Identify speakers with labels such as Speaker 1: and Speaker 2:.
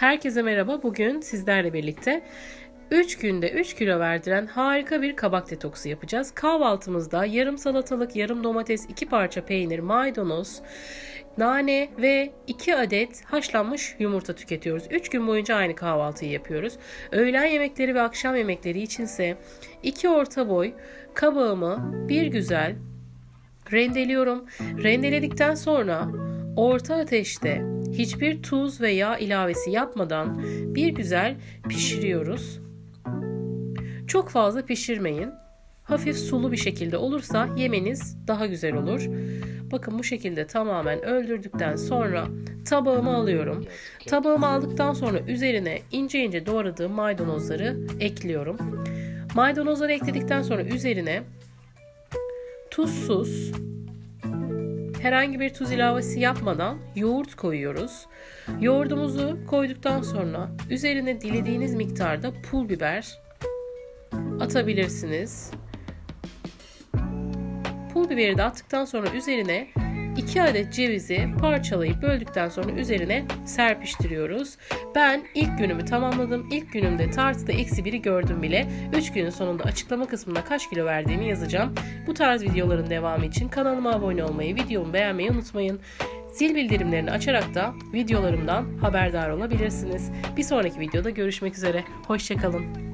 Speaker 1: Herkese merhaba. Bugün sizlerle birlikte 3 günde 3 kilo verdiren harika bir kabak detoksu yapacağız. Kahvaltımızda yarım salatalık, yarım domates, 2 parça peynir, maydanoz, nane ve 2 adet haşlanmış yumurta tüketiyoruz. 3 gün boyunca aynı kahvaltıyı yapıyoruz. Öğlen yemekleri ve akşam yemekleri içinse 2 orta boy kabağımı bir güzel rendeliyorum. Rendeledikten sonra orta ateşte hiçbir tuz ve yağ ilavesi yapmadan bir güzel pişiriyoruz. Çok fazla pişirmeyin. Hafif sulu bir şekilde olursa yemeniz daha güzel olur. Bakın bu şekilde tamamen öldürdükten sonra tabağıma alıyorum. Tabağıma aldıktan sonra üzerine ince ince doğradığım maydanozları ekliyorum. Maydanozları ekledikten sonra üzerine tuzsuz, herhangi bir tuz ilavesi yapmadan yoğurt koyuyoruz. Yoğurdumuzu koyduktan sonra üzerine dilediğiniz miktarda pul biber atabilirsiniz. Pul biberi de attıktan sonra üzerine 2 adet cevizi parçalayıp böldükten sonra üzerine serpiştiriyoruz. Ben ilk günümü tamamladım. İlk günümde tartıda eksi biri gördüm bile. 3 günün sonunda açıklama kısmında kaç kilo verdiğimi yazacağım. Bu tarz videoların devamı için kanalıma abone olmayı, videomu beğenmeyi unutmayın. Zil bildirimlerini açarak da videolarımdan haberdar olabilirsiniz. Bir sonraki videoda görüşmek üzere. Hoşçakalın.